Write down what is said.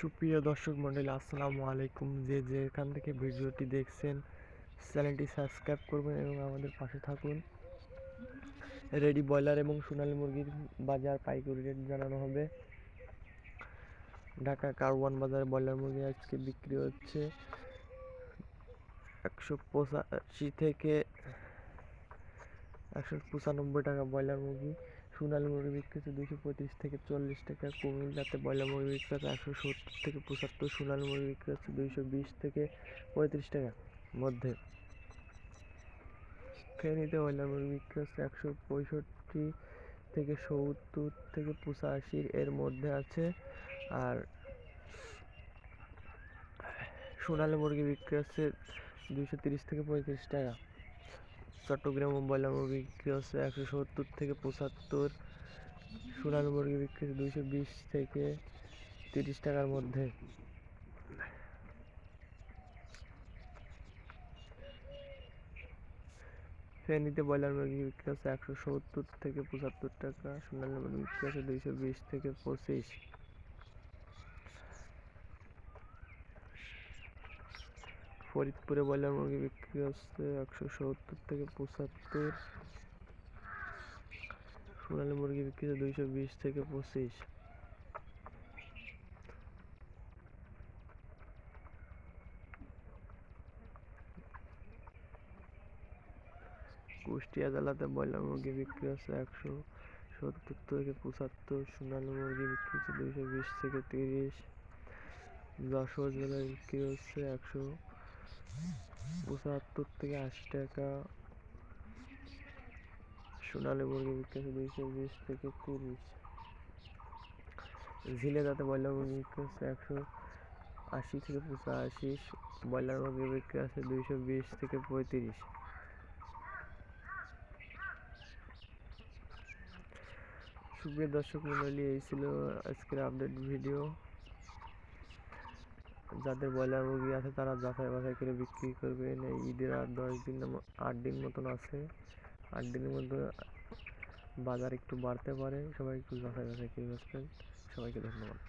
সুপ্রিয় দর্শক মন্ডলী আসসালামু আলাইকুম। যে যেখান থেকে ভিডিওটি দেখছেন, চ্যানেলটি সাবস্ক্রাইব করবেন এবং আমাদের পাশে থাকুন। রেডি ব্রয়লার এবং সোনালী মুরগির বাজার পাইকারি রেট জানানো হবে। ঢাকা কারওয়ান বাজারে ব্রয়লার মুরগি আজকে বিক্রি হচ্ছে একশো পঁচাশি থেকে একশো পঁচানব্বই টাকা ব্রয়লার মুরগি। সোনালী মুরগি বিক্রি হচ্ছে দুশো পঁয়ত্রিশ থেকে চল্লিশ টাকা, কুমিল্লাতে ব্রয়লার মুরগি বিক্রি হচ্ছে একশো সত্তর থেকে পঁচাত্তর, সোনালী মুরগি বিক্রি হচ্ছে দুইশো বিশ থেকে পঁয়ত্রিশ টাকা মধ্যে। ফেনীতে ব্রয়লার মুরগি বিক্রি হচ্ছে একশো পঁয়ষট্টি থেকে সত্তর থেকে পঁচাশি এর মধ্যে আছে। আর সোনালী মুরগি বিক্রি হচ্ছে দুইশো তিরিশ থেকে পঁয়ত্রিশ টাকা চট্টগ্রাম ও ব্রয়লার মুরগি বিক্রি হচ্ছে একশো সত্তর থেকে পঁচাত্তর। সোনালী মুরগি বিক্রি হচ্ছে দুইশো বিশ থেকে তিরিশ টাকার মধ্যে। ফেনীতে ব্রয়লার মুরগি বিক্রি হচ্ছে একশো সত্তর থেকে পঁচাত্তর টাকা সোনালী মুরগি বিক্রি হচ্ছে দুইশো বিশ থেকে পঁচিশ। ফরিদপুরে ব্রয়লার মুরগি বিক্রি হচ্ছে একশো সত্তর থেকে পঁচাত্তর। সোনালী মুরগি বিক্রি হচ্ছে দুইশো বিশ থেকে পঁচিশ। কুষ্টিয়া জেলাতে ব্রয়লার মুরগি বিক্রি হচ্ছে একশো সত্তর থেকে পঁচাত্তর। সোনালী মুরগি বিক্রি হচ্ছে দুইশো বিশ থেকে তিরিশ। যশোর জেলায় বিক্রি হচ্ছে একশো পঁচাত্তর থেকে আশি টাকা। সোনালী মুরগি বিক্রি হচ্ছে দুইশো বিশ থেকে তিরিশ। ঝিলেদাতে ব্রয়লার মুরগি বিক্রি হচ্ছে একশো আশি থেকে পঁচাশি। ব্রয়লার মুরগি বিক্রি আছে দুইশো বিশ থেকে পঁয়ত্রিশ। সুপ্রিয় দর্শক মন্ডলী এই ছিল আজকের আপডেট ভিডিও যাদের ব্রয়লার মুরগি আছে, তারা যাচাই বাছাই করে বিক্রি করবে এই ঈদের আর দশ দিন আট দিন মতন আছে। আট দিনের মধ্যে বাজার একটু বাড়তে পারে। সবাই একটু যাচাই বাছাই করে বেচবেন সবাইকে ধন্যবাদ।